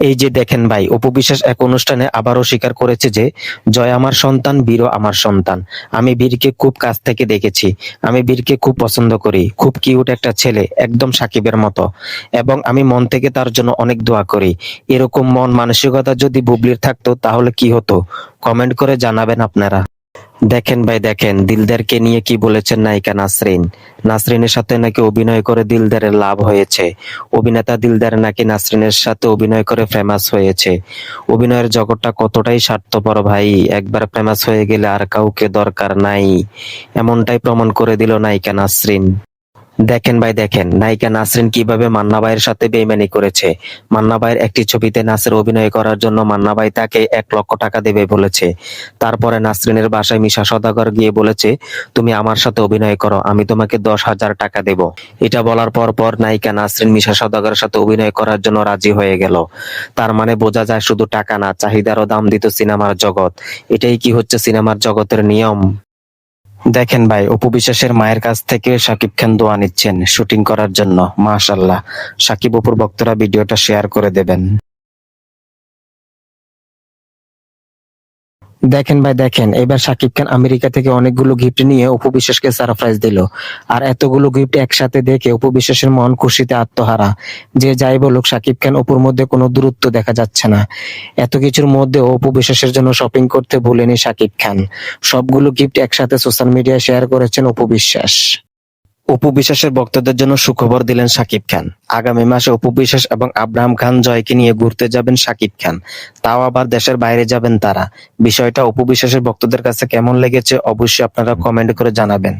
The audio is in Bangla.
এই যে দেখেন ভাই, অপু বিশ্বাস এক অনুষ্ঠানে আবারও স্বীকার করেছে যে, জয় আমার সন্তান, বীরও আমার সন্তান। আমি বীরকে খুব কাছ থেকে দেখেছি। আমি বীরকে খুব পছন্দ করি। খুব কিউট একটা ছেলে, একদম সাকিবের মতো। এবং আমি মন থেকে তার জন্য অনেক দোয়া করি। এরকম মন মানসিকতা যদি বুবলির থাকতো, তাহলে কি হতো? কমেন্ট করে জানাবেন আপনারা। দেখেন ভাই, দেখেন, দিলদারকে নিয়ে কি বলেছেন নায়িকা নাসরিন? নাসরিনের সাথে নাকি অভিনয় করে দিলদারের লাভ হয়েছে? অভিনেতা দিলদার নাকি নাসরিনের সাথে অভিনয় করে ফেমাস হয়েছে? অভিনয়ের জগৎটা কতটাই স্বার্থপর ভাই, একবার ফেমাস হয়ে গেলে আর কাউকে দরকার নাই। এমনটাই প্রমাণ করে দিল নায়িকা নাসরিন। দেখেন ভাই, দেখেন। নায়িকা নাসরিন কীভাবে মান্না ভাইয়ের সাথে বেইমানি করেছে। মান্না ভাইয়ের একটি ছবিতে নাসের অভিনয় করার জন্য মান্না ভাই তাকে এক লক্ষ টাকা দেবে বলেছে। তারপরে নাসরিনের বাসায় মিশা সদাগর গিয়ে বলেছে, তুমি আমার সাথে অভিনয় করো, আমি তোমাকে দশ হাজার টাকা দেব। এটা বলার পর পর নায়িকা নাসরিন মিশা সদাগরের সাথে অভিনয় করার জন্য রাজি হয়ে গেল। তার মানে বোঝা যায় শুধু টাকা না, চাহিদারও দাম দিত সিনেমার জগৎ। এটাই কি হচ্ছে সিনেমার জগতের নিয়ম? দেখেন ভাই, অপু বিশ্বাসের মায়ের কাছ থেকে সাকিব খান দোয়া নিচ্ছেন, শুটিং করার জন্য মাশাল্লাহ সাকিব অপুর ভক্তরা ভিডিওটা শেয়ার করে দেবেন। দেখেন ভাই, দেখেন। এবার সাকিব খান আমেরিকা থেকে অনেকগুলো গিফট নিয়ে অপু বিশ্বাসকে সারপ্রাইজ দিল। আর এতগুলো গিফট একসাথে দেখে অপু বিশ্বাসের মন খুশিতে আত্মহারা। যে যাই বলুক, সাকিব খান অপুর মধ্যে কোনো দূরত্ব দেখা যাচ্ছে না। এত কিছুর মধ্যে অপু বিশ্বাসের জন্য শপিং করতে ভুলেনি সাকিব খান। সবগুলো গিফট একসাথে সোশ্যাল মিডিয়ায় শেয়ার করেছেন অপু বিশ্বাস। অপু বিশ্বাসের ভক্তদের জন্য সুখবর দিলেন সাকিব খান। আগামী মাসে অপু বিশ্বাস এবং আব্রাহাম খান জয়কে নিয়ে ঘুরতে যাবেন সাকিব খান। তাও আবার দেশের বাইরে যাবেন তারা। বিষয়টা অপু বিশ্বাসের ভক্তদের কাছে কেমন লেগেছে অবশ্যই আপনারা কমেন্ট করে জানাবেন।